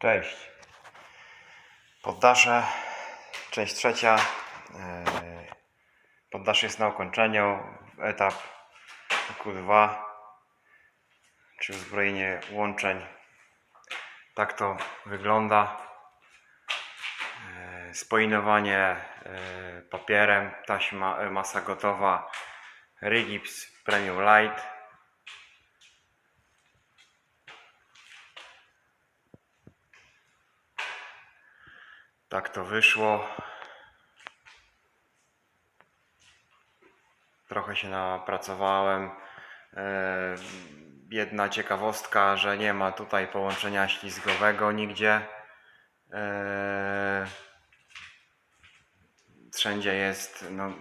Cześć. Poddasze, część trzecia. Yy, Poddasze jest na ukończeniu. Etap Q2, czy uzbrojenie łączeń. Tak to wygląda. Yy, Spoinowanie yy, papierem, taśma, masa gotowa. Rigips Premium Light. Tak to wyszło. Trochę się napracowałem. E, Jedna ciekawostka, że nie ma tutaj połączenia ślizgowego nigdzie. E, Wszędzie jest no,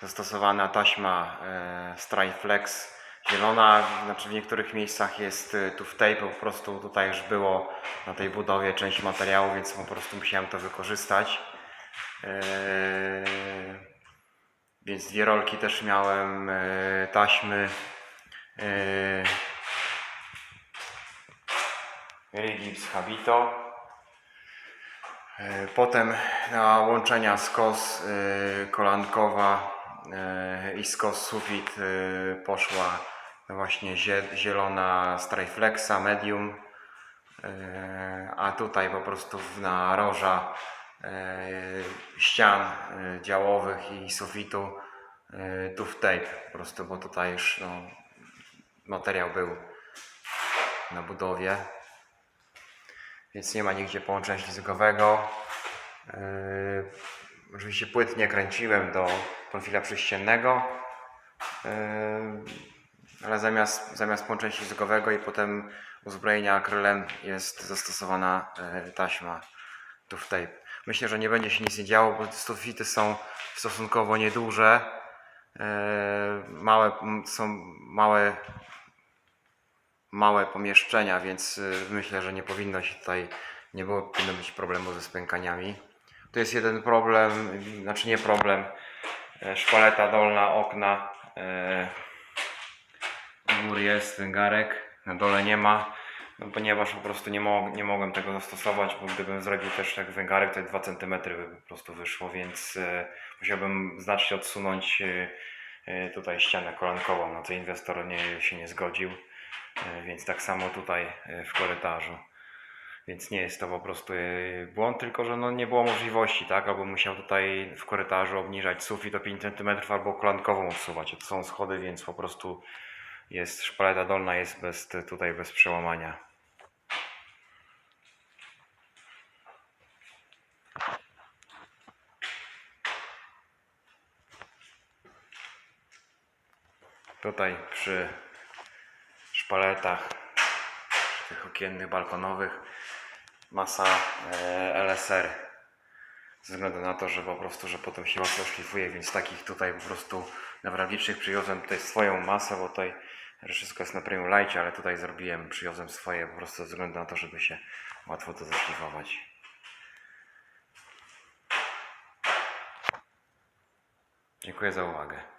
zastosowana taśma e, Striflex zielona, znaczy w niektórych miejscach jest e, tu w tape, po prostu tutaj już było na tej budowie część materiału, więc po prostu musiałem to wykorzystać. E, Więc dwie rolki też miałem e, taśmy. e, Rigips Habito. Potem na łączenia skos kolankowa i skos sufit poszła właśnie zie- zielona Striflexa medium, E, a tutaj po prostu na roża e, ścian e, działowych i sufitu tu w tape po prostu, bo tutaj już no, materiał był na budowie. Więc nie ma nigdzie połączenia ślizgowego. Oczywiście płyt nie kręciłem do profila prześciennego, yy, ale zamiast, zamiast połączenia i potem uzbrojenia akrylem jest zastosowana yy, taśma w tape. Myślę, że nie będzie się nic nie działo, bo sufity są stosunkowo nieduże. Yy, małe, są małe małe pomieszczenia, więc y, myślę, że nie powinno się tutaj, nie było, powinno być problemu ze spękaniami. Tu jest jeden problem, znaczy nie problem, e, szpaleta dolna okna, e, u góry jest węgarek, na dole nie ma, no, ponieważ po prostu nie, mo nie mogłem tego zastosować, bo gdybym zrobił też tak węgarek, to 2 cm by po prostu wyszło, więc e, musiałbym znacznie odsunąć e, e, tutaj ścianę kolankową, na co inwestor nie, się nie zgodził. E, Więc tak samo tutaj e, w korytarzu. Więc nie jest to po prostu e, błąd, tylko że no nie było możliwości, tak? Albo musiał tutaj w korytarzu obniżać sufit o 5 cm, albo kolankową odsuwać. To są schody, więc po prostu jest szpaleta dolna jest bez, tutaj bez przełamania. Tutaj przy szpaletach, przy tych okiennych, balkonowych masa e, LSR ze względu na to, że po prostu, że potem się łatwo szlifuje, więc takich tutaj po prostu newralgicznych przywiozłem tutaj swoją masę, bo tutaj wszystko jest na premium lightie, ale tutaj zrobiłem, przywiozłem swoje po prostu ze względu na to, żeby się łatwo to zaszlifować. Dziękuję za uwagę.